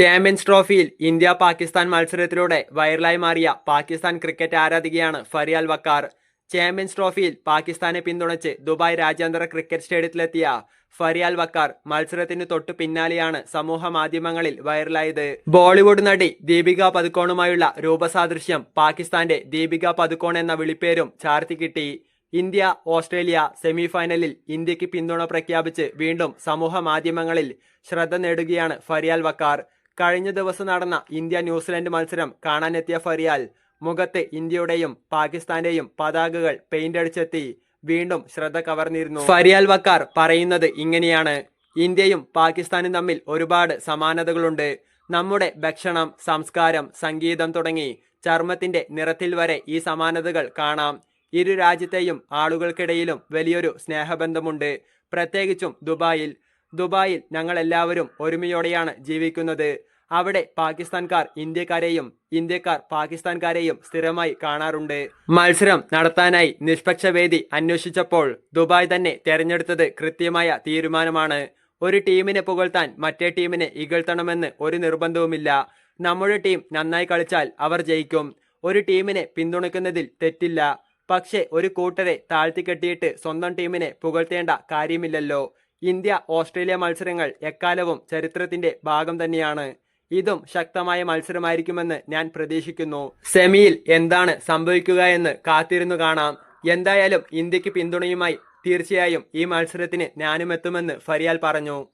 Champions ട്രോഫിയിൽ India Pakistan മത്സരത്തിലൂടെ വൈറലായി മാറിയ പാകിസ്ഥാൻ ക്രിക്കറ്റ് ആരാധികയാണ് ഫരിയാൽ വക്കാർ. ചാമ്പ്യൻസ് ട്രോഫിയിൽ പാകിസ്ഥാനെ പിന്തുണച്ച് ദുബായ് രാജ്യാന്തര ക്രിക്കറ്റ് സ്റ്റേഡിയത്തിലെത്തിയ ഫരിയാൽ വക്കാർ മത്സരത്തിന് തൊട്ടു പിന്നാലെയാണ് സമൂഹ മാധ്യമങ്ങളിൽ വൈറലായത്. ബോളിവുഡ് നടി ദീപിക പതുക്കോണുമായുള്ള രൂപസാദൃശ്യം പാകിസ്ഥാന്റെ ദീപിക പതുക്കോൺ എന്ന വിളിപ്പേരും ചാർത്തി കിട്ടി. ഇന്ത്യ ഓസ്ട്രേലിയ സെമിഫൈനലിൽ ഇന്ത്യയ്ക്ക് പിന്തുണ പ്രഖ്യാപിച്ച് വീണ്ടും സമൂഹ മാധ്യമങ്ങളിൽ ശ്രദ്ധ നേടുകയാണ് ഫരിയാൽ വക്കാർ. കഴിഞ്ഞ ദിവസം നടന്ന ഇന്ത്യ ന്യൂസിലൻഡ് മത്സരം കാണാനെത്തിയ ഫറിയാൽ മുഖത്ത് ഇന്ത്യയുടെയും പാകിസ്ഥാന്റെയും പതാകകൾ പെയിന്റ് അടിച്ചെത്തി. വീണ്ടും ശ്രദ്ധ കവർന്നിരുന്നു. ഫരിയാൽ വക്കാർ പറയുന്നത് ഇങ്ങനെയാണ്. ഇന്ത്യയും പാകിസ്ഥാനും തമ്മിൽ ഒരുപാട് സമാനതകളുണ്ട്. നമ്മുടെ ഭക്ഷണം സംസ്കാരം സംഗീതം തുടങ്ങി ചർമ്മത്തിന്റെ നിറത്തിൽ വരെ ഈ സമാനതകൾ കാണാം. ഇരു രാജ്യത്തെയും ആളുകൾക്കിടയിലും വലിയൊരു സ്നേഹബന്ധമുണ്ട്. പ്രത്യേകിച്ചും ദുബായിൽ ദുബായിൽ ഞങ്ങൾ എല്ലാവരും ഒരുമയോടെയാണ് ജീവിക്കുന്നത്. അവിടെ പാകിസ്ഥാൻകാർ ഇന്ത്യക്കാരെയും ഇന്ത്യക്കാർ പാകിസ്ഥാൻകാരെയും സ്ഥിരമായി കാണാറുണ്ട്. മത്സരം നടത്താനായി നിഷ്പക്ഷ വേദി അന്വേഷിച്ചപ്പോൾ ദുബായ് തന്നെ തെരഞ്ഞെടുത്തത് കൃത്യമായ തീരുമാനമാണ്. ഒരു ടീമിനെ പുകഴ്ത്താൻ മറ്റേ ടീമിനെ ഇകഴ്ത്തണമെന്ന് ഒരു നിർബന്ധവുമില്ല. നമ്മുടെ ടീം നന്നായി കളിച്ചാൽ അവർ ജയിക്കും. ഒരു ടീമിനെ പിന്തുണയ്ക്കുന്നതിൽ തെറ്റില്ല. പക്ഷേ ഒരു കൂട്ടരെ താഴ്ത്തിക്കെട്ടിയിട്ട് സ്വന്തം ടീമിനെ പുകഴ്ത്തേണ്ട കാര്യമില്ലല്ലോ. ഇന്ത്യ ഓസ്ട്രേലിയ മത്സരങ്ങൾ എക്കാലവും ചരിത്രത്തിന്റെ ഭാഗം തന്നെയാണ്. ഇതും ശക്തമായ മത്സരമായിരിക്കുമെന്ന് ഞാൻ പ്രതീക്ഷിക്കുന്നു. സെമിയിൽ എന്താണ് സംഭവിക്കുക എന്ന് കാത്തിരുന്നു കാണാം. എന്തായാലും ഇന്ത്യയ്ക്ക് പിന്തുണയുമായി തീർച്ചയായും ഈ മത്സരത്തിന് ഞാനും എത്തുമെന്ന് ഫരിയാൽ പറഞ്ഞു.